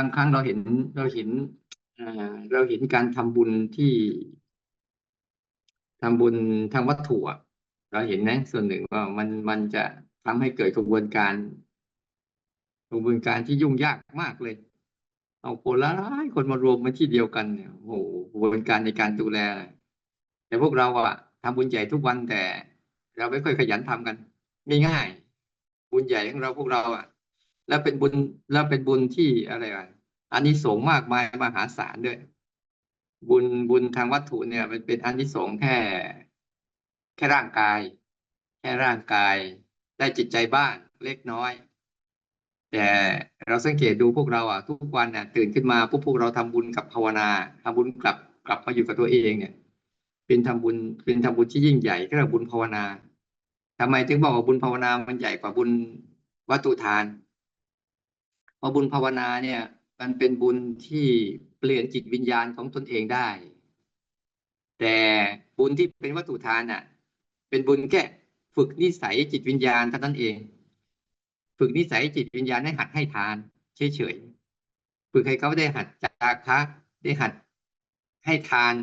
าบางครั้งเราเห็นเราเห็นเราเห็นการทำบุญที่ทำบุญทางวัตถุเราเห็นนะส่วนหนึ่งว่ามันมันจะทำให้เกิดกระบวนการกระบวนการที่ยุ่งยากมากเลย เอาคนละหลายคนมารวมมาที่เดียวกันเนี่ยโอ้โหกระบวนการในการดูแล แต่พวกเราอะทำบุญใหญ่ทุกวันแต่ เราไม่ค่อยขยันทำกัน ไม่ง่าย บุญใหญ่ของเราพวกเราอะ แล้วเป็นบุญแล้วเป็นบุญที่อะไรอะอานิสงส์มากมายมหาศาลด้วย บุญบุญทางวัตถุเนี่ย มันเป็นอานิสงส์แค่ แค่ร่างกาย แค่ร่างกาย ได้จิตใจบ้างเล็กน้อย แต่เราสังเกตดูพวกเราอะ ทุกวันเนี่ยตื่นขึ้นมาพวกพวกเราทำบุญกับภาวนาทำบุญกลับกลับมาอยู่กับตัวเองเนี่ย เป็นทำบุญเป็นทำบุญที่ยิ่งใหญ่ก็เรียกว่าบุญภาวนาทำไมถึงบอกว่าบุญภาวนามันใหญ่กว่าบุญวัตถุทาน พราะบุญภาวนาเนี่ย มันเป็นบุญที่เปลี่ยนจิตวิญญาณของตนเองได้ แต่บุญที่เป็นวัตถุทานอะ เป็นบุญแค่ฝึกนิสัยจิตวิญญาณเท่านั้นเอง ฝึกนิสัยจิตวิญญาณให้หัดให้ทานเฉยๆฝึกให้เขาได้หัดจาคะได้หัดให้ทาน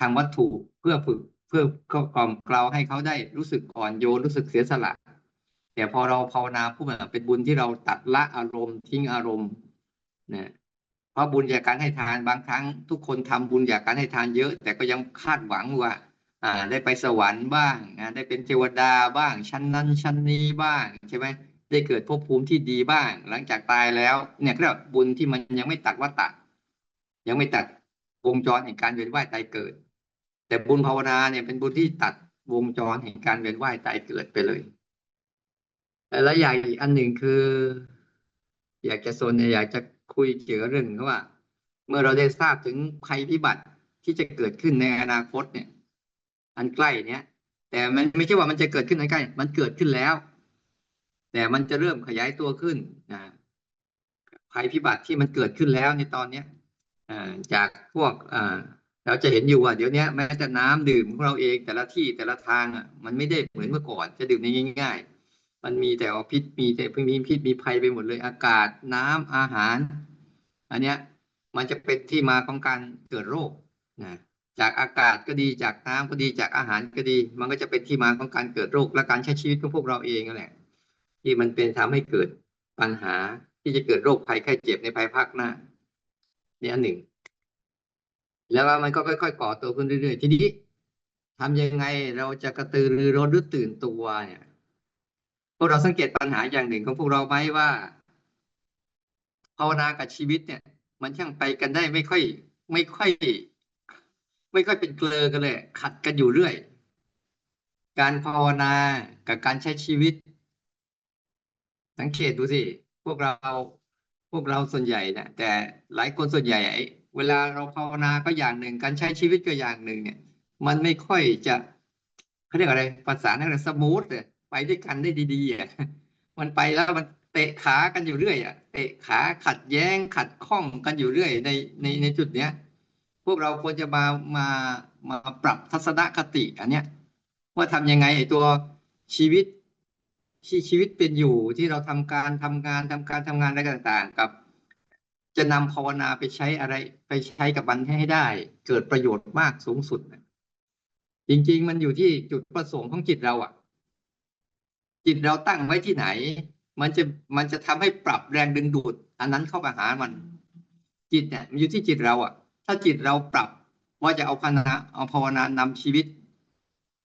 ทางวัตถุเพื่อฝึกเพื่อกล่อมเกลาให้เขาได้รู้สึกอ่อนโยนรู้สึกเสียสละ แต่พอเราภาวนาผู้มันเป็นบุญที่เราตัดละอารมณ์ทิ้งอารมณ์นะเพราะบุญจากการให้ทานบางครั้ง ทุกคนทำบุญจากการให้ทานเยอะ แต่ก็ยังคาดหวังว่าอ่าได้ไปสวรรค์บ้างอ่าได้เป็นเทวดาบ้าง ชั้นนั้นชั้นนี้บ้างใช่ไหมได้เกิดภพภูมิที่ดีบ้าง หลังจากตายแล้ว เนี่ยเรียกว่าบุญที่มันยังไม่ตัดวัฏฏะยังไม่ตัดวงจรแห่งการเวียนว่ายตายเกิด แต่บุญภาวนาเนี่ยเป็นบุญที่ตัดวงจรแห่งการเวียนว่ายตายเกิดไปเลย และอย่างอีกอันหนึ่งคือ อยากจะโซนเนี่ยอยากจะคุยเกี่ยวกับเรื่องว่า เมื่อเราได้ทราบถึงภัยพิบัติที่จะเกิดขึ้นในอนาคตเนี่ย อันใกล้เนี่ยแต่มันไม่ใช่ว่ามันจะเกิดขึ้นอันใกล้ มันเกิดขึ้นแล้ว แต่มันจะเริ่มขยายตัวขึ้นนะภัยพิบัติที่มันเกิดขึ้นแล้วในตอนเนี้ยจากพวกเราจะเห็นอยู่ว่าเดี๋ยวนี้แม้แต่น้ำดื่มของเราเองแต่ละที่แต่ละทางอะมันไม่ได้เหมือนเมื่อก่อนจะดื่มได้ง่ายๆ มันมีแต่พิษมีแต่เพิ่งมีพิษมีภัยไปหมดเลยอากาศน้ำอาหาร อันเนี้ยมันจะเป็นที่มาของการเกิดโรคนะจากอากาศก็ดีจากน้ำก็ดีจากอาหารก็ดี มันก็จะเป็นที่มาของการเกิดโรคและการใช้ชีวิตของพวกเราเองนั่นแหละที่มันเป็นทำให้เกิดปัญหาที่จะเกิดโรคภัยไข้เจ็บในภายภาคหน้านี่อันหนึ่ง แล้วมันก็ค่อยๆก่อตัวขึ้นเรื่อยๆ ทีนี้ทำยังไงเราจะกระตือรือร้นหรือตื่นตัวเนี่ย พวกเราสังเกตปัญหาอย่างหนึ่งของพวกเราไหมว่าภาวนากับชีวิตเนี่ย มันช่างไปกันได้ไม่ค่อย ไม่ค่อย ไม่ค่อยเป็นเกลอกันเลย ขัดกันอยู่เรื่อย การภาวนากับการใช้ชีวิต สังเกตดูสิพวกเราพวกเราส่วนใหญ่นะแต่หลายคนส่วนใหญ่ เวลาเราภาวนาก็อย่างหนึ่ง การใช้ชีวิตก็อย่างหนึ่งเนี่ย มันไม่ค่อยจะเขาเรียกอะไรภาษานั่นแหละสมูทเลย ไปด้วยกันได้ดีๆอะมันไปแล้วมันเตะขากันอยู่เรื่อยอะเตะขาขัดแย้งขัดข้องกันอยู่เรื่อยในในในจุดเนี้ย พวกเราควรจะมามามาปรับทัศนคติอันเนี้ยว่าทำยังไงไอ้ตัวชีวิตที่ชีวิตเป็นอยู่ที่เราทำการทำงานทำการทำงานอะไรต่างๆ กับ จะนำภาวนาไปใช้อะไร ไปใช้กับมันให้ได้ เกิดประโยชน์มากสูงสุดจริง ๆ มันอยู่ที่จุดประสงค์ของจิตเราอะ จิตเราตั้งไว้ที่ไหน มันจะมันจะทำให้ปรับแรงดึงดูด อันนั้นเข้ามาหามัน จิตเนี่ยมันอยู่ที่จิตเราอะ ถ้าจิตเราปรับว่าจะเอาภาวนาเอาภาวนานำชีวิต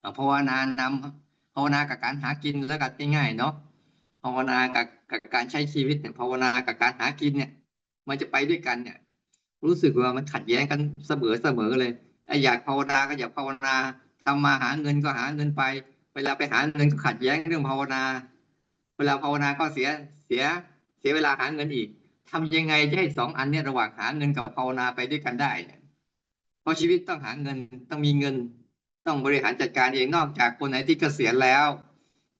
เอาภาวนานำภาวนากับการหากินแล้วกันง่ายๆเนาะภาวนากับกับการใช้ชีวิตเนี่ยภาวนากับการหากินเนี่ย มันจะไปด้วยกันเนี่ย รู้สึกว่ามันขัดแย้งกันเสมอเสมอเลยไอ้อยากภาวนาก็อยากภาวนาทำมาหาเงินก็หาเงินไป เวลาไปหาเงินก็ขัดแย้งเรื่องภาวนา เวลาภาวนาก็เสียเสียเสียเวลาหาเงินอีกทำยังไงจะให้สองอันเนี่ยระหว่างหาเงินกับภาวนาไปด้วยกันได้เพราะชีวิตต้องหาเงินต้องมีเงิน ต้องบริหารจัดการเองนอกจากคนไหนที่เกษียณแล้ว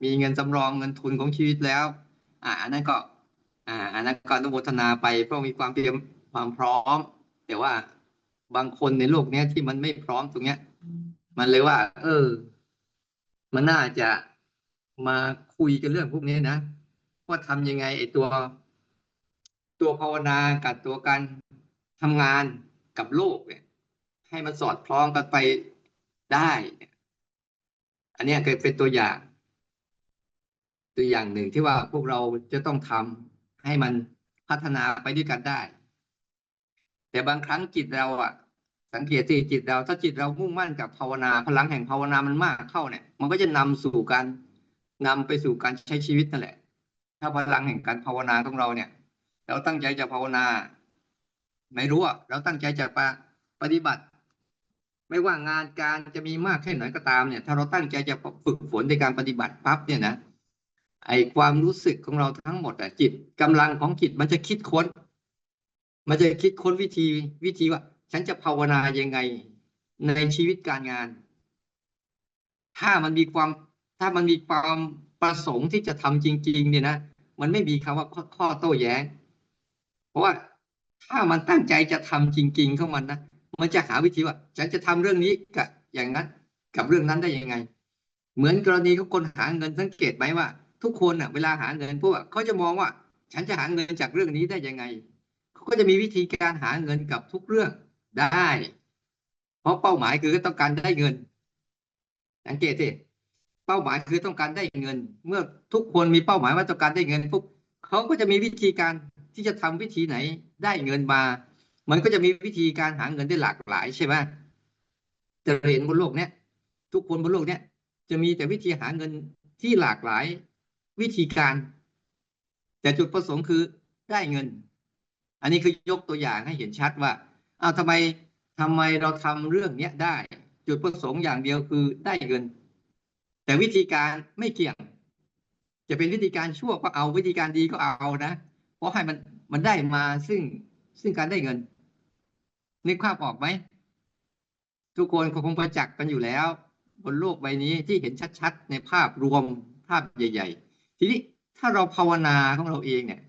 มีเงินสำรองเงินทุนของชีวิตแล้ว อ่าอันนั้นก็อ่าอันนั้นก็ต้องโมทนาไปเพราะมีความเตรียมความพร้อม แต่ว่าบางคนในโลกเนี้ยที่มันไม่พร้อมตรงเนี้ย มันเลยว่า เออ มันน่าจะมาคุยกันเรื่องพวกนี้นะว่าทำยังไงไอ้ตัว ตัวภาวนากับตัวการทำงานกับโลกเนี่ย ให้มันสอดคล้องกันไปได้ อันนี้เคยเป็นตัวอย่าง ตัวอย่างหนึ่งที่ว่าพวกเราจะต้องทำให้มันพัฒนาไปด้วยกันได้ แต่บางครั้งจิตเราอะ สังเกตสิจิตเราถ้าจิตเรามุ่งมั่นกับภาวนาพลังแห่งภาวนามันมากเข้าเนี่ย มันก็จะนำสู่การนำไปสู่การใช้ชีวิตนั่นแหละ ถ้าพลังแห่งการภาวนาของเราเนี่ย เราตั้งใจจะภาวนา ไม่รู้อะเราตั้งใจจะปปฏิบัติ ไม่ว่างานการจะมีมากแค่ไหนก็ตามเนี่ย ถ้าเราตั้งใจจะฝึกฝนในการปฏิบัติปั๊บเนี่ยนะไอความรู้สึกของเราทั้งหมดอะจิตกำลังของจิตมันจะคิดค้น มันจะคิดค้นวิธีวิธีว่า ฉันจะภาวนายังไงในชีวิตการงาน ถ้ามันมีความถ้ามันมีความประสงค์ที่จะทำจริง ๆ เนี่ยนะมันไม่มีคำว่าข้อโต้แย้ง เพราะว่าถ้ามันตั้งใจจะทำจริงๆของมันนะมันจะหาวิธีว่าฉันจะทำเรื่องนี้กับอย่างนั้น กับเรื่องนั้นได้ยังไง เหมือนกรณีของคนหาเงินสังเกตไหมว่า ทุกคนอะ เวลาหาเงินพวกเขาจะมองว่า ฉันจะหาเงินจากเรื่องนี้ได้ยังไงเขาก็จะมีวิธีการหาเงินกับทุกเรื่อง ได้ เพราะเป้าหมายคือต้องการได้เงิน สังเกตสิเป้าหมายคือต้องการได้เงิน เมื่อทุกคนมีเป้าหมายว่าต้องการได้เงินปุ๊บเขาก็จะมีวิธีการที่จะทำวิธีไหน ได้เงินมา มันก็จะมีวิธีการหาเงินได้หลากหลายใช่ไหมจะเห็นบนโลกเนี้ยทุกคนบนโลกเนี้ยจะมีแต่วิธีหาเงินที่หลากหลายวิธีการ แต่จุดประสงค์คือได้เงิน อันนี้คือยกตัวอย่างให้เห็นชัดว่า อ้าวทำไมทำไมเราทำเรื่องนี้ได้ จุดประสงค์อย่างเดียวคือได้เงิน แต่วิธีการไม่เกี่ยง จะเป็นวิธีการชั่วก็เอาวิธีการดีก็เอานะ เพราะให้มันมันได้มาซึ่งซึ่งการได้เงินนึกภาพออกไหมทุกคนคงประจักษ์กันอยู่แล้ว บนโลกใบนี้ที่เห็นชัดๆ ในภาพรวมภาพใหญ่ ๆ ทีนี้ถ้าเราภาวนาของเราเองเนี่ย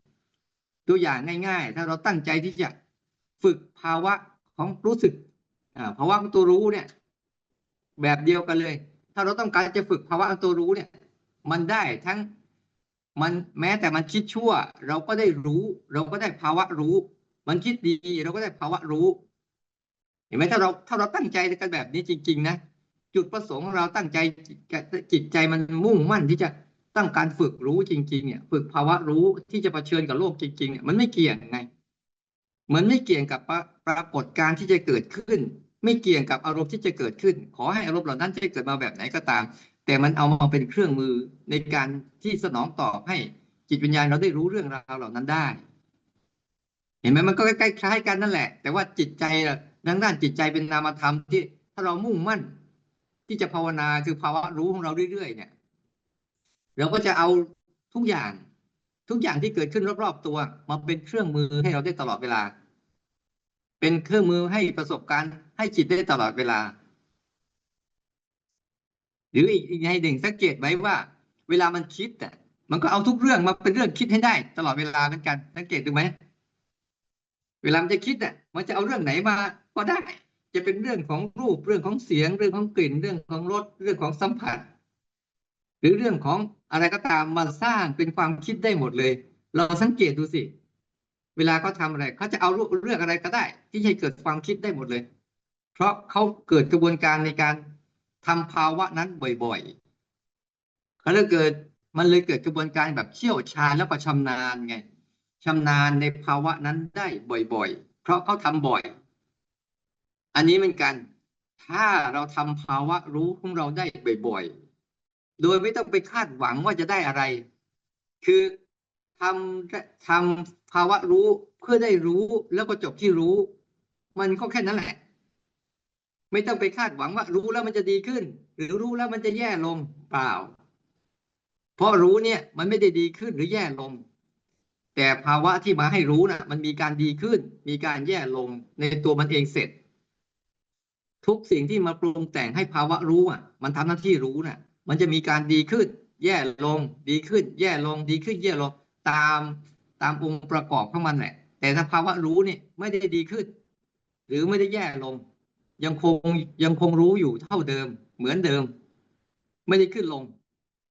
ตัวอย่างง่าย ๆ ถ้าเราตั้งใจที่จะ ฝึกภาวะของรู้สึกภาวะของตัวรู้เนี่ย แบบเดียวกันเลย ถ้าเราต้องการจะฝึกภาวะของตัวรู้เนี่ย มันได้ทั้งมันแม้แต่มันคิดชั่ว เราก็ได้รู้ เราก็ได้ภาวะรู้ มันคิดดีเราก็ได้ภาวะรู้ เห็นไหมถ้าเราถ้าเราตั้งใจกันแบบนี้จริง ๆ นะจุดประสงค์ของเราตั้งใจจิตใจมันมุ่งมั่นที่จะตั้งการฝึกรู้จริง ๆ เนี่ย ฝึกภาวะรู้ที่จะเผชิญกับโลกจริงๆเนี่ยมันไม่เกี่ยงไง มือนไม่เกี่ยงกับปรากฏการณ์ที่จะเกิดขึ้น ไม่เกี่ยงกับอารมณ์ที่จะเกิดขึ้น ขอให้อารมณ์เหล่านั้นจะเกิดมาแบบไหนก็ตาม แต่มันเอามาเป็นเครื่องมือในการที่สนองตอบให้จิตวิญญาณเราได้รู้เรื่องราวเหล่านั้นได้ เห็นไหมมันก็ใกล้คล้ายกันนั่นแหละ แต่ว่าจิตใจดังด้านจิตใจเป็นนามธรรมที่ถ้าเรามุ่งมั่น ที่จะภาวนาคือภาวะรู้ของเราเรื่อยๆเนี่ยเราก็จะเอาทุกอย่าง ทุกอย่างที่เกิดขึ้นรอบๆตัวมาเป็นเครื่องมือให้เราได้ตลอดเวลา เป็นเครื่องมือให้ประสบการณ์ให้จิตได้ตลอดเวลา หรืออีกในหนึ่งสังเกตไว้ว่า เวลามันคิดอะมันก็เอาทุกเรื่องมาเป็นเรื่องคิดให้ได้ ตลอดเวลาเหมือนกัน สังเกตดูไหมเวลามันจะคิดอะมันจะเอาเรื่องไหนมาก็ได้ จะเป็นเรื่องของรูปเรื่องของเสียง เรื่องของกลิ่น เรื่องของรสเรื่องของสัมผัส รือเรื่องของอะไรก็ตามมาสร้างเป็นความคิดได้หมดเลย เราสังเกตดูสิ เวลาเขาทาอะไรเขาจะเอาเรื่องอะไรก็ได้ ที่ให้เกิดความคิดได้หมดเลย เพราะเขาเกิดกระบวนการในการทำภาวะนั้นบ่อยๆเขาเลยเกิดมันเลยเกิดกระบวนการแบบเชี่ยวชาญแล้วก็ชำนาญไงชำนาญในภาวะนั้นได้บ่อยๆ เพราะเขาทำบ่อย อันนี้เหมือนกัน ถ้าเราทำภาวะรู้ของเราได้บ่อยๆ โดยไม่ต้องไปคาดหวังว่าจะได้อะไร คือทำทำภาวะรู้เพื่อได้รู้แล้วก็จบที่รู้ มันก็แค่นั้นแหละ ไม่ต้องไปคาดหวังว่ารู้แล้วมันจะดีขึ้น หรือรู้แล้วมันจะแย่ลงเปล่า เพราะรู้เนี่ยมันไม่ได้ดีขึ้นหรือแย่ลง แต่ภาวะที่มาให้รู้นะ่ะ มันมีการดีขึ้น มีการแย่ลงในตัวมันเองเสร็จ ทุกสิ่งที่มาปรุงแต่งให้ภาวะรู้อะ มันทำหน้าที่รู้น่ะ มันจะมีการดีขึ้นแย่ลง ดีขึ้น แย่ลง ดีขึ้นแย่ลง ตามตามองค์ประกอบของมันแหละ แต่ถ้าภาวะรู้นี่ไม่ได้ดีขึ้น หรือไม่ได้แย่ลง ยังคงยังคงรู้อยู่เท่าเดิม เหมือนเดิม ไม่ได้ขึ้นลง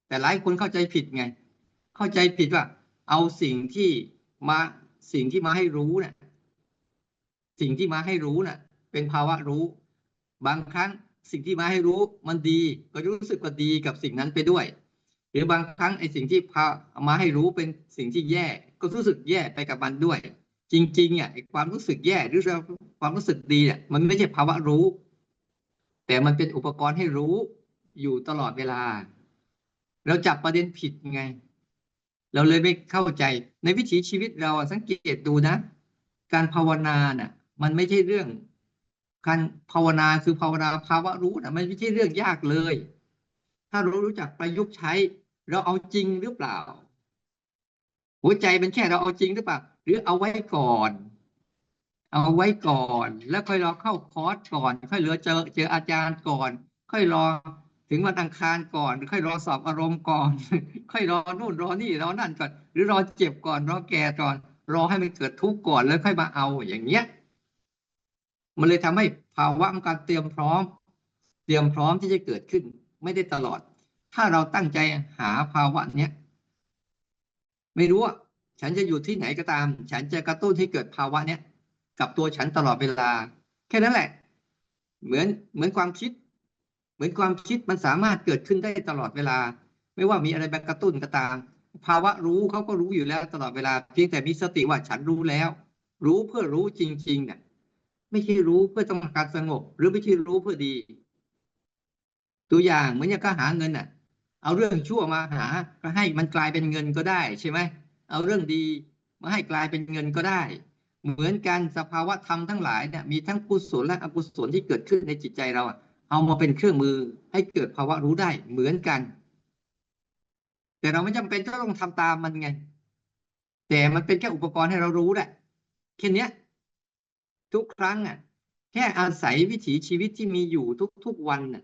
แต่หลายคนเข้าใจผิดไง เข้าใจผิดว่า เอาสิ่งที่มาสิ่งที่มาให้รู้น่ะสิ่งที่มาให้รู้น่ะ เป็นภาวะรู้ บางครั้ง สิ่งที่มาให้รู้มันดี ก็รู้สึกว่าดีกับสิ่งนั้นไปด้วย หรือบางครั้งไอ้สิ่งที่พามาให้รู้เป็นสิ่งที่แย่ ก็รู้สึกแย่ไปกับมันด้วย จริงๆอะไอ้ความรู้สึกแย่หรือความรู้สึกดีเนี่ยมันไม่ใช่ภาวะรู้ แต่มันเป็นอุปกรณ์ให้รู้อยู่ตลอดเวลา เราจับประเด็นผิดไง เราเลยไม่เข้าใจในวิถีชีวิตเราสังเกตดูนะ การภาวนาน่ะ มันไม่ใช่เรื่อง การภาวนาคือภาวนาภาวะรู้นะมันไม่ใช่เรื่องยากเลย ถ้าเรารู้จักประยุกต์ใช้ เราเอาจริงหรือเปล่า หัวใจเป็นแค่เราเอาจริงหรือเปล่า หรือเอาไว้ก่อน เอาไว้ก่อน แล้วค่อยรอเข้าคอร์สก่อน ค่อยเหลือเจอเจออาจารย์ก่อน ค่อยรอถึงวันอังคารก่อน ค่อยรอสอบอารมณ์ก่อน ค่อยรอนู่นรอนี่รอนั่นก่อน หรือรอเจ็บก่อนรอแก่ก่อน รอให้มันเกิดทุกข์ก่อนแล้วค่อยมาเอาอย่างเงี้ย มันเลยทำให้ภาวะของการเตรียมพร้อม เตรียมพร้อมที่จะเกิดขึ้น ไม่ได้ตลอด ถ้าเราตั้งใจหาภาวะเนี้ยไม่รู้ว่าฉันจะอยู่ที่ไหนก็ตาม ฉันจะกระตุ้นให้เกิดภาวะเนี้ยกับตัวฉันตลอดเวลา แค่นั้นแหละ เหมือนเหมือนความคิด เหมือนความคิดมันสามารถเกิดขึ้นได้ตลอดเวลา ไม่ว่ามีอะไรมากระตุ้นก็ตาม ภาวะรู้เขาก็รู้อยู่แล้วตลอดเวลา เพียงแต่มีสติว่าฉันรู้แล้ว รู้เพื่อรู้จริงๆเนี่ย ไม่ใช่รู้เพื่อต้องการสงบ หรือไม่ใช่รู้เพื่อดี ตัวอย่างเหมือนอย่างก็หาเงินน่ะ เอาเรื่องชั่วมาหา ก็ให้มันกลายเป็นเงินก็ได้ใช่ไหมเอาเรื่องดีมาให้กลายเป็นเงินก็ได้ เหมือนกันสภาวะธรรมทั้งหลายเนี่ยมีทั้งกุศลและอกุศลที่เกิดขึ้นในจิตใจเราเอามาเป็นเครื่องมือให้เกิดภาวะรู้ได้เหมือนกัน แต่เราไม่จำเป็นต้องทำตามมันไง แต่มันเป็นแค่อุปกรณ์ให้เรารู้แหละแค่นี้ย ทุกครั้งอะ แค่อาศัยวิถีชีวิตที่มีอยู่ทุกๆวันน่ะ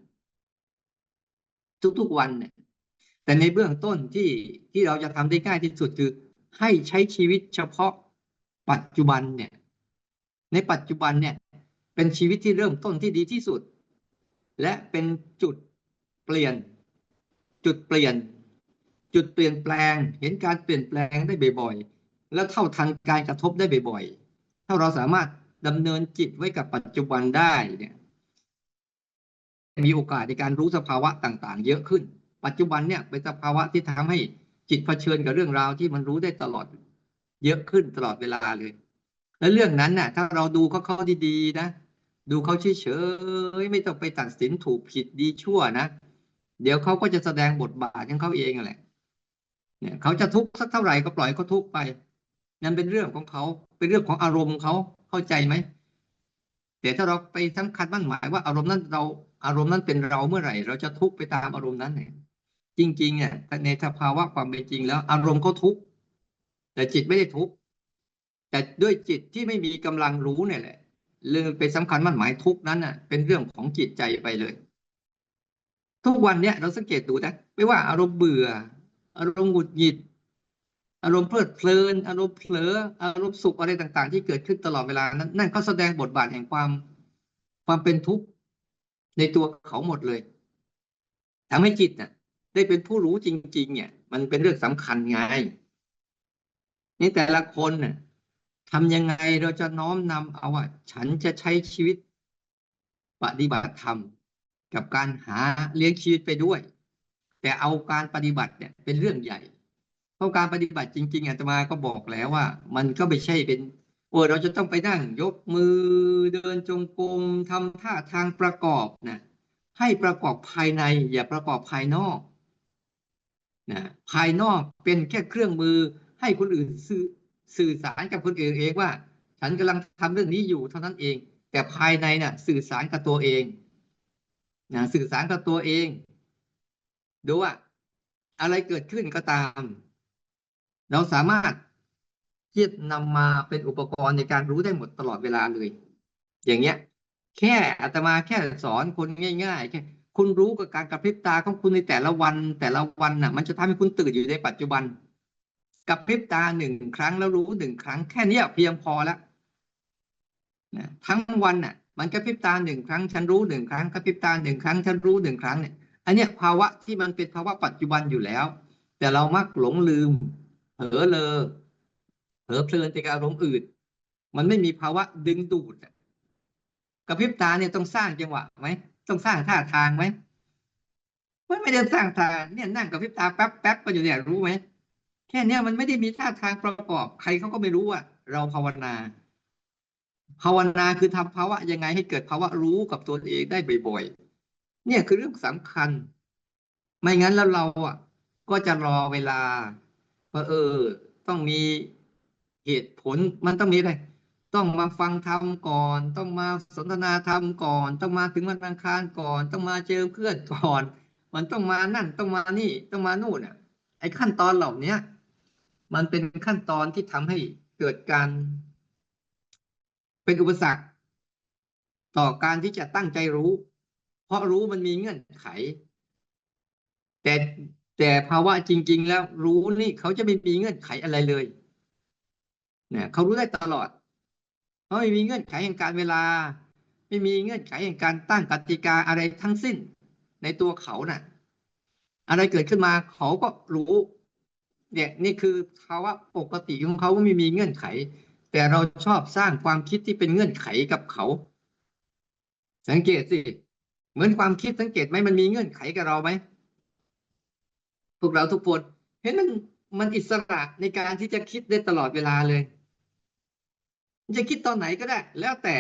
ทุกๆวันเนี่ยแต่ในเบื้องต้นที่ที่เราจะทำได้ง่ายที่สุดคือ ให้ใช้ชีวิตเฉพาะปัจจุบันเนี่ย ในปัจจุบันเนี่ย เป็นชีวิตที่เริ่มต้นที่ดีที่สุด และเป็นจุดเปลี่ยน จุดเปลี่ยน จุดเปลี่ยนแปลง เห็นการเปลี่ยนแปลงได้บ่อยๆ แล้วเท่าทันการกระทบได้บ่อยๆ ถ้าเราสามารถ ดำเนินจิตไว้กับปัจจุบันได้เนี่ย มีโอกาสในการรู้สภาวะต่าง ๆ เยอะขึ้น ปัจจุบันเนี่ยเป็นสภาวะที่ทำให้จิตเผชิญกับเรื่องราวที่มันรู้ได้ตลอด เยอะขึ้นตลอดเวลาเลย และเรื่องนั้นน่ะ ถ้าเราดูเขาเขาดีๆนะดูเขาเฉยๆไม่ต้องไปตัดสินถูกผิดดีชั่วนะเดี๋ยวเขาก็จะแสดงบทบาทของเขาเองแหละ เนี่ยเขาจะทุกข์สักเท่าไหร่ก็ปล่อยเขาทุกข์ไป นั่นเป็นเรื่องของเขา เป็นเรื่องของอารมณ์เขา เข้าใจไหมแต่ถ้าเราไปสำคัญมั่นหมายว่าอารมณ์นั้นเราอารมณ์นั้นเป็นเราเมื่อไหร่ เราจะทุกข์ไปตามอารมณ์นั้นเนี่ยจริงๆเนี่ยในสภาวะความเป็นจริงแล้ว อารมณ์เขาทุกข์แต่จิตไม่ได้ทุกข์แต่ด้วยจิตที่ไม่มีกำลังรู้เนี่ยแหละเลยไปสำคัญมั่นหมายทุกข์นั้นน่ะ เป็นเรื่องของจิตใจไปเลย ทุกวันเนี่ยเราสังเกตดูนะไม่ว่าอารมณ์เบื่อ อารมณ์หงุดหงิด อารมณ์เพลิดเพลิน อารมณ์เผลอ อารมณ์สุขอะไรต่าง ๆ ที่เกิดขึ้นตลอดเวลา นั้นนั่นเขาแสดงบทบาทแห่งความความเป็นทุกข์ในตัวเขาหมดเลยทำให้จิตน่ะ ได้เป็นผู้รู้จริง ๆ เนี่ย มันเป็นเรื่องสำคัญไงนี่แต่ละคนน่ะทำยังไงเราจะน้อมนำเอาว่าฉันจะใช้ชีวิตปฏิบัติธรรม กับการหาเลี้ยงชีวิตไปด้วย แต่เอาการปฏิบัติเนี่ยเป็นเรื่องใหญ่ เพราะการปฏิบัติจริง ๆอาตมาก็บอกแล้วว่า มันก็ไม่ใช่เป็นโอ้เราจะต้องไปนั่งยกมือเดินจงกรมทำท่าทางประกอบนะให้ประกอบภายใน อย่าประกอบภายนอกนะภายนอกเป็นแค่เครื่องมือให้คนอื่นสื่อสื่อสารกับคนอื่นเองว่า ฉันกำลังทำเรื่องนี้อยู่เท่านั้นเอง แต่ภายในน่ะ สื่อสารกับตัวเองนะสื่อสารกับตัวเองดูว่าอะไรเกิดขึ้นก็ตาม เราสามารถที่จะนำมาเป็นอุปกรณ์ในการรู้ได้หมดตลอดเวลาเลย อย่างเงี้ย แค่อาตมาแค่สอนคนง่ายๆแค่คุณรู้กับการกระพริบตาของคุณในแต่ละวัน แต่ละวันน่ะ มันจะทำให้คุณตื่นอยู่ในปัจจุบันกระพริบตาหนึ่งครั้งแล้วรู้หนึ่งครั้งแค่นี้เพียงพอแล้วนะทั้งวันน่ะ มันกระพริบตาหนึ่งครั้ง ฉันรู้หนึ่งครั้งกระพริบตาหนึ่งครั้ง ฉันรู้หนึ่งครั้งเนี่ยอันเนี้ยภาวะที่มันเป็นภาวะปัจจุบันอยู่แล้ว แต่เรามักหลงลืม เผลอเลอผลอเพลินไปกับอารมณ์อื่น มันไม่มีภาวะดึงดูดกระพริบตาเนี่ยต้องสร้างจังหวะไหมต้องสร้างท่าทางไหมไม่ไม่ได้สร้างทาเนี่ยนั่งกระพริบตาแป๊บแป๊บก็อยู่เนี่ยรู้ไหมแค่เนี้ยมันไม่ได้มีท่าทางประกอบ ใครเขาก็ไม่รู้ว่าเราภาวนา ภาวนาคือทำภาวะยังไงให้เกิดภาวะรู้กับตัวเองได้บ่อยๆเนี่ยคือเรื่องสำคัญ ไม่งั้นแล้วเราอะก็จะรอเวลา ว่าเออ ต้องมีเหตุผลมันต้องมีอะไรต้องมาฟังธรรมก่อน ต้องมาสนทนาธรรมก่อน ต้องมาถึงวันอังคารก่อน ต้องมาเจอเพื่อนก่อน มันต้องมานั่นต้องมานี่ต้องมานู่นอะ ไอ้ขั้นตอนเหล่าเนี้ยมันเป็นขั้นตอนที่ทำให้เกิดการ เป็นอุปสรรค ต่อการที่จะตั้งใจรู้ เพราะรู้มันมีเงื่อนไข แต่ แต่ภาวะจริง ๆ แล้วรู้นี่เขาจะไม่มีเงื่อนไขอะไรเลยเนี่ยเขารู้ได้ตลอดเขาไม่มีเงื่อนไขแห่งการเวลา ไม่มีเงื่อนไขแห่งการตั้งกติกาอะไรทั้งสิ้น ในตัวเขาน่ะ อะไรเกิดขึ้นมาเขาก็รู้เนี่ยนี่คือภาวะปกติของเขาไม่มีเงื่อนไข แต่เราชอบสร้างความคิดที่เป็นเงื่อนไขกับเขา สังเกตสิเหมือนความคิดสังเกตไหมมันมีเงื่อนไขกับเราไหม พวกเราทุกคนเห็นมันมันอิสระในการที่จะคิดได้ตลอดเวลาเลยจะคิดตอนไหนก็ได้ แล้วแต่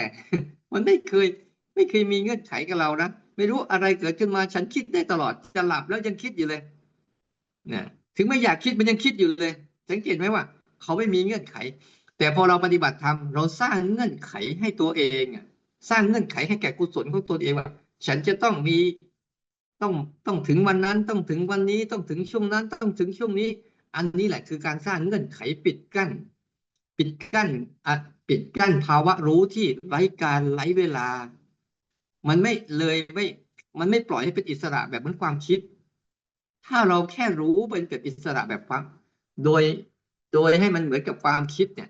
มันไม่เคย ไม่เคยมีเงื่อนไขกับเรานะไม่รู้อะไรเกิดขึ้นมาฉันคิดได้ตลอดจะหลับแล้วยังคิดอยู่เลยนะถึงไม่อยากคิดมันยังคิดอยู่เลย สังเกตไหมว่า เขาไม่มีเงื่อนไข แต่พอเราปฏิบัติธรรมเราสร้างเงื่อนไขให้ตัวเองสร้างเงื่อนไขให้แก่กุศลของตัวเองว่า ฉันจะต้องมี ต้องต้องถึงวันนั้นต้องถึงวันนี้ต้องถึงช่วงนั้นต้องถึงช่วงนี้ อันนี้แหละคือการสร้างเงื่อนไขปิดกั้น ปิดกั้นอะปิดกั้นภาวะรู้ที่ไร้การไร้เวลา มันไม่เลยไม่มันไม่ปล่อยให้เป็นอิสระแบบเหมือนความคิด ถ้าเราแค่รู้เป็นแบบอิสระแบบความ โดยโดยให้มันเหมือนกับความคิดเนี่ย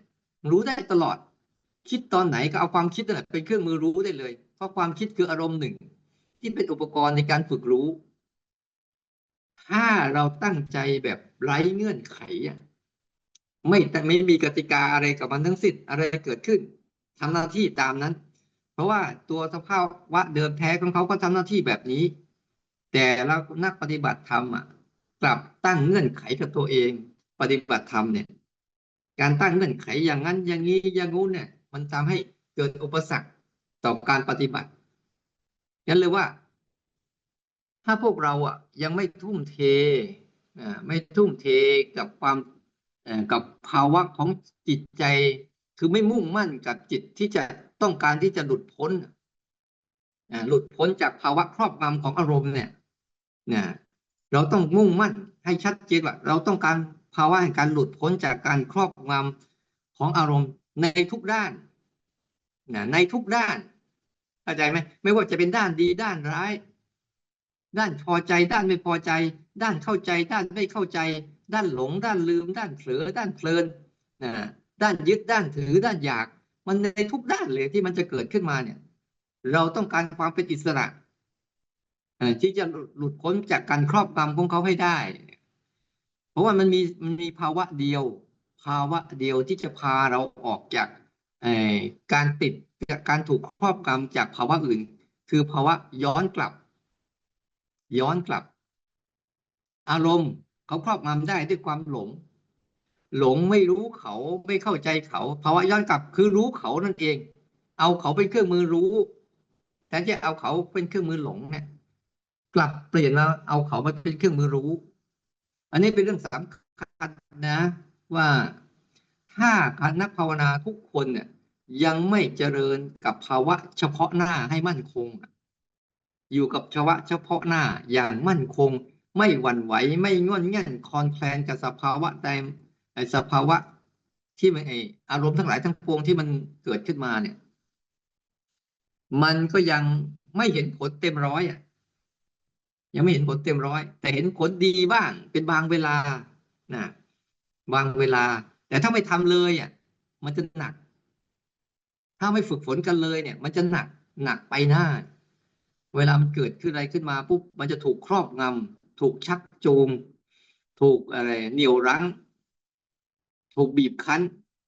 รู้ได้ตลอด คิดตอนไหนก็เอาความคิดนั่นแหละเป็นเครื่องมือรู้ได้เลย เพราะความคิดคืออารมณ์หนึ่ง ที่เป็นอุปกรณ์ในการฝึกรู้ ถ้าเราตั้งใจแบบไร้เงื่อนไขอะไม่แต่ไม่มีกติกาอะไรกับมันทั้งสิ้นอะไรเกิดขึ้นทำหน้าที่ตามนั้น เพราะว่าตัวสภาพวะเดิมแท้ของเขาก็ทำหน้าที่แบบนี้ แต่เรานักปฏิบัติธรรมอะกลับตั้งเงื่อนไขกับตัวเอง ปฏิบัติธรรมเนี่ย การตั้งเงื่อนไขอย่างนั้นอย่างนี้อย่างงู้นเนี่ย มันทำให้เกิดอุปสรรคต่อการปฏิบัติ ยันเลยว่า ถ้าพวกเราอะยังไม่ทุ่มเทอ่าไม่ทุ่มเทกับความกับภาวะของจิตใจ คือไม่มุ่งมั่นกับจิตที่จะต้องการที่จะหลุดพ้นหลุดพ้นจากภาวะครอบงำของอารมณ์เนี่ยนะเราต้องมุ่งมั่นให้ชัดเจนว่า เราต้องการภาวะแห่งการหลุดพ้นจากการครอบงำของอารมณ์ในทุกด้านนะในทุกด้าน เข้าใจไหมไม่ว่าจะเป็นด้านดีด้านร้าย ด้านพอใจ ด้านไม่พอใจ ด้านเข้าใจ ด้านไม่เข้าใจ ด้านหลง ด้านลืม ด้านเผลอด้านเพลินนะด้านยึดด้านถือด้านอยาก มันในทุกด้านเลยที่มันจะเกิดขึ้นมาเนี่ย เราต้องการความเป็นอิสระที่จะหลุดพ้นจากการครอบงำของเขาให้ได้ เพราะว่ามันมีมันมีภาวะเดียว ภาวะเดียวที่จะพาเราออกจากการติด จากการถูกครอบงำจากภาวะอื่น คือภาวะย้อนกลับ ย้อนกลับ อารมณ์เขาครอบงำได้ด้วยความหลง หลงไม่รู้เขาไม่เข้าใจเขาภาวะย้อนกลับคือรู้เขานั่นเอง เอาเขาเป็นเครื่องมือรู้แทนที่เอาเขาเป็นเครื่องมือหลงเนี่ยกลับเปลี่ยนมาเอาเขามาเป็นเครื่องมือรู้ อันนี้เป็นเรื่องสำคัญนะ ว่าถ้านักภาวนาทุกคนเนี่ย ยังไม่เจริญกับภาวะเฉพาะหน้าให้มั่นคง อยู่กับภาวะเฉพาะหน้าอย่างมั่นคง ไม่หวั่นไหวไม่ง่อนแง่นคอนแคลนกับสภาวะใดสภาวะที่มันไออารมณ์ทั้งหลายทั้งปวงที่มันเกิดขึ้นมาเนี่ย มันก็ยังไม่เห็นผลเต็มร้อยอะ ยังไม่เห็นผลเต็มร้อย แต่เห็นผลดีบ้าง เป็นบางเวลานะบางเวลา แต่ถ้าไม่ทำเลยอะ มันจะหนัก ถ้าไม่ฝึกฝนกันเลยเนี่ย มันจะหนักหนักไปหน้า เวลามันเกิดขึ้นอะไรขึ้นมาปุ๊บมันจะถูกครอบงำถูกชักจูง ถูกอะไรเหนี่ยวรั้ง ถูกบีบคั้น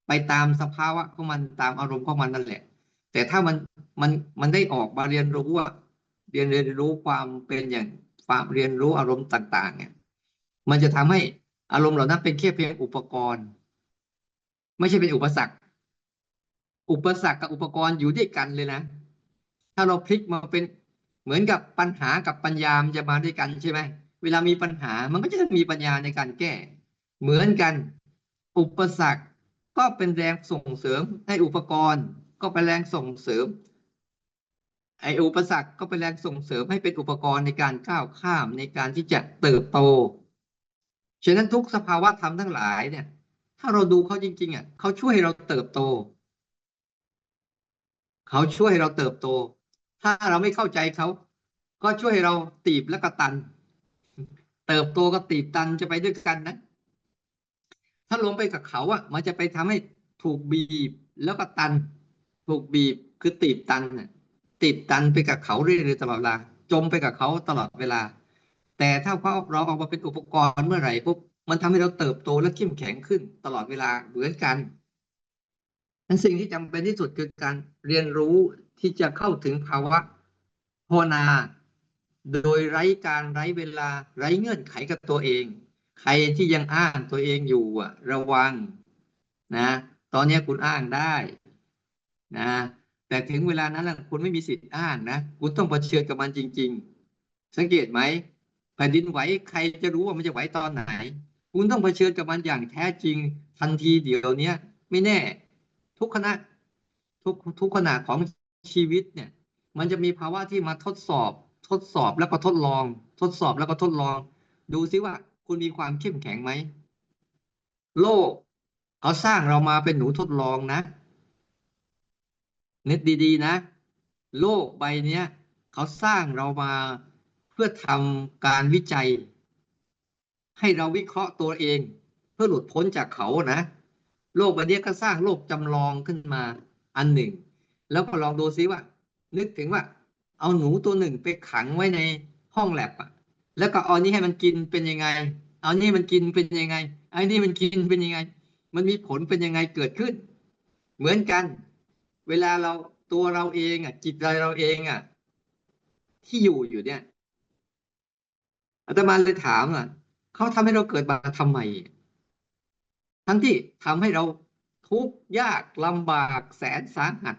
ไปตามสภาวะของมันตามอารมณ์ของมันนั่นแหละ แต่ถ้ามันมันมันได้ออกมาเรียนรู้ว่า เรียนเรียนรู้ความเป็นอย่างความเรียนรู้อารมณ์ต่าง ๆ เนี่ย มันจะทำให้อารมณ์เหล่านั้นเป็นแค่เพียงอุปกรณ์ ไม่ใช่เป็นอุปสรรค อุปสรรคกับอุปกรณ์อยู่ด้วยกันเลยนะ ถ้าเราพลิกมาเป็นเหมือนกับปัญหากับปัญญามันจะมาด้วยกันใช่ไหมเวลามีปัญหามันก็จะมีปัญญาในการแก้ เหมือนกัน อุปสรรคก็เป็นแรงส่งเสริมให้อุปกรณ์ก็เป็นแรงส่งเสริมไอ้อุปสรรคก็เป็นแรงส่งเสริมให้เป็นอุปกรณ์ในการก้าวข้ามในการที่จะเติบโต ฉะนั้นทุกสภาวะธรรมทั้งหลายเนี่ย ถ้าเราดูเขาจริงๆอะเขาช่วยให้เราเติบโต เขาช่วยให้เราเติบโต ถ้าเราไม่เข้าใจเขา ก็ช่วยให้เราตีบและกระตัน เติบโตกับตีบตันจะไปด้วยกันนะ ถ้าลงไปกับเขาอะ มันจะไปทำให้ถูกบีบแล้วก็ตัน ถูกบีบคือตีบตันน่ะตีบตันไปกับเขาเรื่อยๆตลอดเวลา จมไปกับเขาตลอดเวลา แต่ถ้าเขาเราเอามาเป็นอุปกรณ์เมื่อไหร่ปุ๊บมันทำให้เราเติบโตและเข้มแข็งขึ้นตลอดเวลาเหมือนกันั้นสิ่งที่จำเป็นที่สุดคือการเรียนรู้ที่จะเข้าถึงภาวะภาวนา โดยไร้การไร้เวลาไร้เงื่อนไขกับตัวเอง ใครที่ยังอ้างตัวเองอยู่อะระวังนะ ตอนนี้คุณอ้างได้นะแต่ถึงเวลานั้นแหละคุณไม่มีสิทธิ์อ้างนะ คุณต้องเผชิญกับมันจริง ๆ สังเกตไหมแผ่นดินไหวใครจะรู้ว่ามันจะไหวตอนไหน คุณต้องเผชิญกับมันอย่างแท้จริงทันทีเดี๋ยวนี้ไม่แน่ ทุกขณะทุกทุกขณะของชีวิตเนี่ย มันจะมีภาวะที่มาทดสอบ ทดสอบแล้วก็ทดลอง ทดสอบแล้วก็ทดลอง ดูซิว่าคุณมีความเข้มแข็งไหม โลกเขาสร้างเรามาเป็นหนูทดลองนะนึกดีๆ นะ โลกใบเนี้ยเขาสร้างเรามาเพื่อทำการวิจัย ให้เราวิเคราะห์ตัวเอง เพื่อหลุดพ้นจากเขานะ โลกใบนี้ก็สร้างโลกจำลองขึ้นมาอันหนึ่ง แล้วก็ลองดูซิว่า นึกถึงว่า เอาหนูตัวหนึ่งไปขังไว้ในห้องแลบอะแล้วก็เอานี้ให้มันกินเป็นยังไง เอานี่มันกินเป็นยังไงไอ้นี่มันกินเป็นยังไง มันมีผลเป็นยังไงเกิดขึ้น เหมือนกัน เวลาเราตัวเราเองอะ จิตใจเราเองอะ ที่อยู่อยู่เนี่ยอาตมาเลยถามอะเขาทำให้เราเกิดมาทำไม ทั้งที่ทำให้เราทุกข์ยากลำบากแสนสาหัส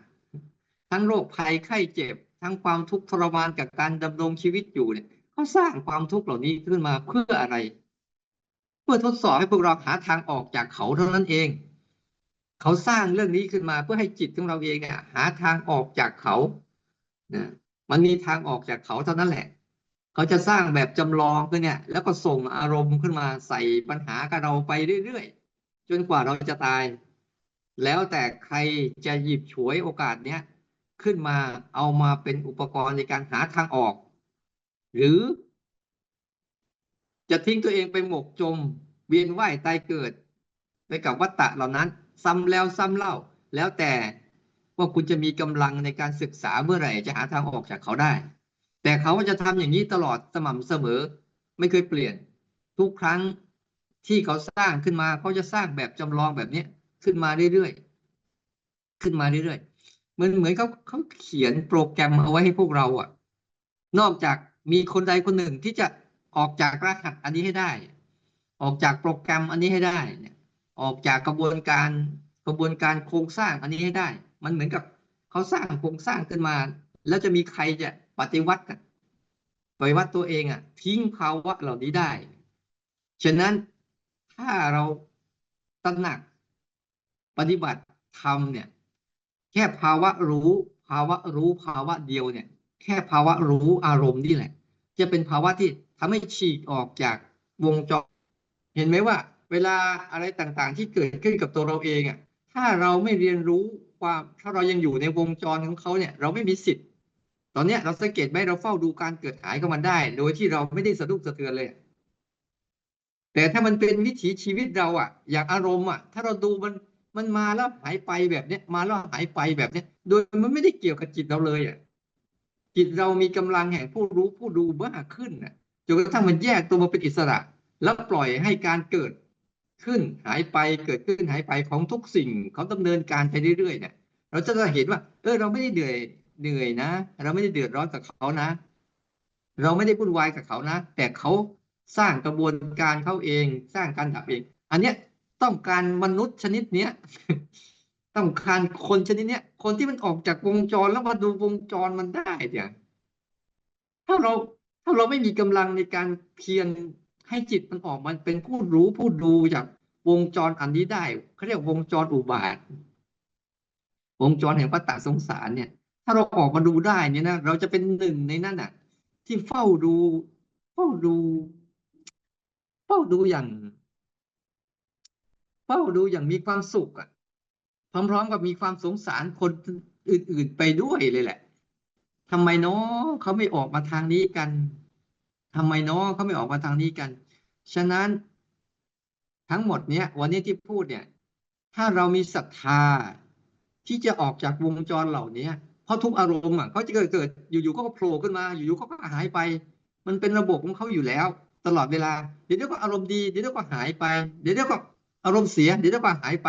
ทั้งโรคภัยไข้เจ็บ ทั้งความทุกข์ทรมานกับการดำรงชีวิตอยู่เนี่ยเขาสร้างความทุกข์เหล่านี้ขึ้นมาเพื่ออะไร เพื่อทดสอบให้พวกเราหาทางออกจากเขาเท่านั้นเอง เขาสร้างเรื่องนี้ขึ้นมาเพื่อให้จิตของเราเองเนี่ย หาทางออกจากเขานะมันมีทางออกจากเขาเท่านั้นแหละ เขาจะสร้างแบบจำลองขึ้นเนี่ย แล้วก็ส่งอารมณ์ขึ้นมาใส่ปัญหากับเราไปเรื่อยๆ จนกว่าเราจะตาย แล้วแต่ใครจะหยิบฉวยโอกาสเนี้ยขึ้นมาเอามาเป็นอุปกรณ์ในการหาทางออก หรือ จะทิ้งตัวเองไปหมกจม เวียนว่ายตายเกิด ไปกับวัฏฏะเหล่านั้น ซ้ำแล้วซ้ำเล่า แล้วแต่ว่าคุณจะมีกำลังในการศึกษาเมื่อไหร่จะหาทางออกจากเขาได้ แต่เขาจะทำอย่างนี้ตลอดสม่ำเสมอ ไม่เคยเปลี่ยน ทุกครั้ง ที่เขาสร้างขึ้นมาเขาจะสร้างแบบจำลองแบบนี้ขึ้นมาเรื่อยๆขึ้นมาเรื่อยๆเหมือนเหมือนเขาเขาเขียนโปรแกรมเอาไว้ให้พวกเราอะ นอกจากมีคนใดคนหนึ่งที่จะออกจากรหัสอันนี้ให้ได้ ออกจากโปรแกรมอันนี้ให้ได้เนี่ยออกจากกระบวนการกระบวนการโครงสร้างอันนี้ให้ได้ มันเหมือนกับเขาสร้างโครงสร้างขึ้นมา แล้วจะมีใครจะปฏิวัติกันปฏิวัติตัวเองอะ ทิ้งภาวะเหล่านี้ได้ ฉะนั้น ถ้าเราตระหนักปฏิบัติธรรมเนี่ย แค่ภาวะรู้ ภาวะรู้ภาวะเดียวเนี่ย แค่ภาวะรู้อารมณ์นี่แหละ จะเป็นภาวะที่ทำให้ฉีกออกจากวงจร เห็นไหมว่า เวลาอะไรต่างๆ ที่เกิดขึ้นกับตัวเราเองอะถ้าเราไม่เรียนรู้ความถ้าเรายังอยู่ในวงจรของเขาเนี่ย เราไม่มีสิทธิ์ ตอนเนี้ยเราสังเกตไหมเราเฝ้าดูการเกิดหายของมันได้ โดยที่เราไม่ได้สะดุ้งสะเทือนเลย แต่ถ้ามันเป็นวิถีชีวิตเราอะอย่างอารมณ์อะถ้าเราดูมันมันมาแล้วหายไปแบบเนี้ยมาแล้วหายไปแบบเนี้ย โดยมันไม่ได้เกี่ยวกับจิตเราเลยอะจิตเรามีกำลังแห่งผู้รู้ผู้ดูมากขึ้นน่ะจนกระทั่งมันแยกตัวมาเป็นอิสระ แล้วปล่อยให้การเกิดขึ้นหายไปเกิดขึ้นหายไปของทุกสิ่งเขาดำเนินการไปเรื่อยๆเนี่ยเราจะเห็นว่า เออเราไม่ได้เหนื่อยเหนื่อยนะ เราไม่ได้เดือดร้อนกับเขานะ เราไม่ได้วุ่นวายกับเขานะ แต่เขา สร้างกระบวนการเขาเอง สร้างการดับเอง อันเนี้ยต้องการมนุษย์ชนิดเนี้ยต้องการคนชนิดเนี้ยคนที่มันออกจากวงจรแล้วมาดูวงจรมันได้เนี่ยถ้าเราถ้าเราไม่มีกำลังในการเพียรให้จิตมันออกมันเป็นผู้รู้ผู้ดูจากวงจรอันนี้ได้เขาเรียกวงจรอุบาท วงจรแห่งวัฏฏะสงสารเนี่ย ถ้าเราออกมาดูได้เนี่ยนะเราจะเป็นหนึ่งในนั้นน่ะ ที่เฝ้าดู เฝ้าดู ฝ้าดูอย่างเฝ้าดูอย่างมีความสุขอะพร้อมๆกับมีความสงสารคนอื่น ๆไปด้วยเลยแหละทำไมเนาะเขาไม่ออกมาทางนี้กันทำไมเนาะเขาไม่ออกมาทางนี้กัน ฉะนั้น ทั้งหมดเนี้ยวันนี้ที่พูดเนี่ย ถ้าเรามีศรัทธาที่จะออกจากวงจรเหล่านี้เพราะทุกอารมณ์อะเขาจะเกิดเกิดอยู่ๆก็โผล่ขึ้นมา อยู่ๆก็หายไป มันเป็นระบบของเขาอยู่แล้ว ตลอดเวลา เดี๋ยวเดี๋ยวก็อารมณ์ดี เดี๋ยวเดี๋ยวก็หายไป เดี๋ยวเดี๋ยวก็อารมณ์เสีย เดี๋ยวเดี๋ยวก็หายไป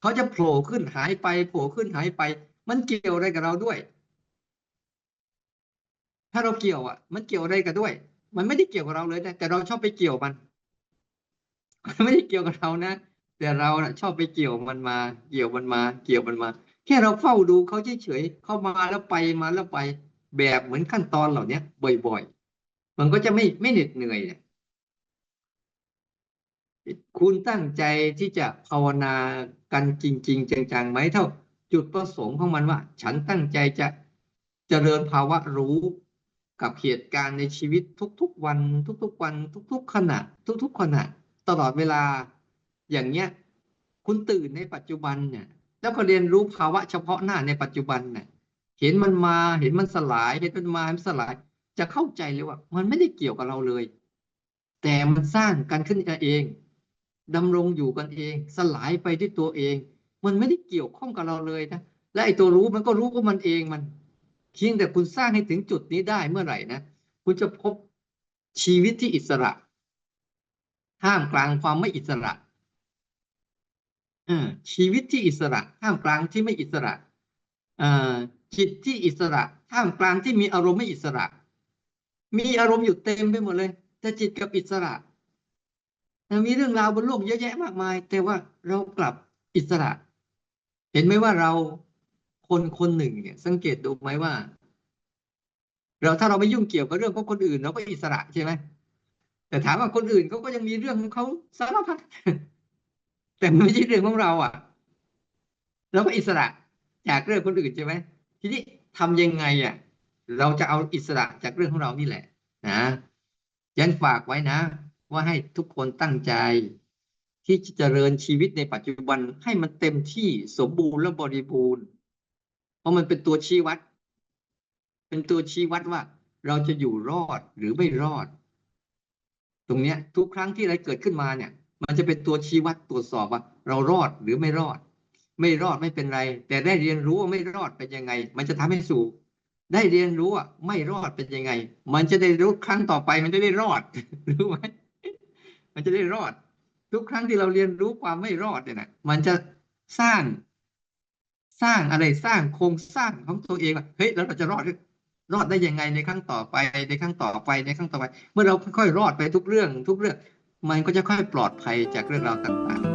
เขาจะโผล่ขึ้นหายไป โผล่ขึ้นหายไป มันเกี่ยวอะไรกับเราด้วย ถ้าเราเกี่ยวอะ มันเกี่ยวอะไรกันด้วย มันไม่ได้เกี่ยวกับเราเลยนะแต่เราชอบไปเกี่ยวมันมันไม่ได้เกี่ยวกับเรานะ แต่เราน่ะชอบไปเกี่ยวมันมา เกี่ยวมันมา เกี่ยวมันมา แค่เราเฝ้าดูเขาเฉยๆเข้ามาแล้วไปมาแล้วไป แบบเหมือนขั้นตอนเหล่านี้บ่อยๆ มันก็จะไม่ไม่เหน็ดเหนื่อยเนี่ยคุณตั้งใจที่จะภาวนากันจริง ๆ จังๆไหมเท่าจุดประสงค์ของมันว่า ฉันตั้งใจจะเจริญภาวะรู้กับเหตุการณ์ในชีวิตทุกๆวัน ทุกๆวัน ทุก ๆ ขณะ ทุก ๆ ขณะ ตลอดเวลา อย่างเงี้ย คุณตื่นในปัจจุบันเนี่ย แล้วก็เรียนรู้ภาวะเฉพาะหน้าในปัจจุบันเนี่ยเห็นมันมาเห็นมันสลายเห็นมันมาเห็นมันสลาย จะเข้าใจเลยว่า มันไม่ได้เกี่ยวกับเราเลย แต่มันสร้างกันขึ้นเองดำรงอยู่กันเอง สลายไปด้วยตัวเอง มันไม่ได้เกี่ยวข้องกับเราเลยนะและไอ้ตัวรู้มันก็รู้ว่ามันเองมันเพียงแต่คุณสร้างให้ถึงจุดนี้ได้เมื่อไหร่นะคุณจะพบชีวิตที่อิสระท่ามกลางความไม่อิสระชีวิตที่อิสระท่ามกลางที่ไม่อิสระจิตที่อิสระท่ามกลางที่มีอารมณ์ไม่อิสระ มีอารมณ์อยู่เต็มไปหมดเลย แต่จิตกับอิสระมีเรื่องราวบนโลกเยอะแยะมากมาย แต่ว่าเรากลับอิสระ เห็นไหมว่าเราคนคนหนึ่งเนี่ย สังเกตดูไหมว่า เราถ้าเราไม่ยุ่งเกี่ยวกับเรื่องของคนอื่นเราก็อิสระใช่ไหมแต่ถามว่าคนอื่นเขาก็ยังมีเรื่องของเขาสารพัดแต่ไม่ใช่เรื่องของเราอะเราก็อิสระจากเรื่องคนอื่นใช่ไหมทีนี้ทำยังไงอะ เราจะเอาอิสระจากเรื่องของเรานี่แหละนะยันฝากไว้นะ ว่าให้ทุกคนตั้งใจ ที่จะเจริญชีวิตในปัจจุบันให้มันเต็มที่สมบูรณ์และบริบูรณ์ เพราะมันเป็นตัวชี้วัด เป็นตัวชี้วัดว่า เราจะอยู่รอดหรือไม่รอด ตรงเนี้ย ทุกครั้งที่อะไรเกิดขึ้นมาเนี่ย มันจะเป็นตัวชี้วัดตรวจสอบว่า เรารอดหรือไม่รอด ไม่รอดไม่เป็นไร แต่ได้เรียนรู้ว่าไม่รอดเป็นยังไง มันจะทำให้สู่ ได้เรียนรู้ว่าไม่รอดเป็นยังไง มันจะได้รู้ครั้งต่อไปมันจะได้รอดรู้ไหมมันจะได้รอด ทุกครั้งที่เราเรียนรู้ความไม่รอดเนี่ยนะมันจะสร้าง สร้างอะไรสร้างโครงสร้างของตัวเองว่าเฮ้ยแล้วเราจะรอดรอดได้ยังไงในครั้งต่อไปในครั้งต่อไปในครั้งต่อไป เมื่อเราค่อยๆรอดไปทุกเรื่อง ทุกเรื่อง มันก็จะค่อยปลอดภัยจากเรื่องราวต่างๆ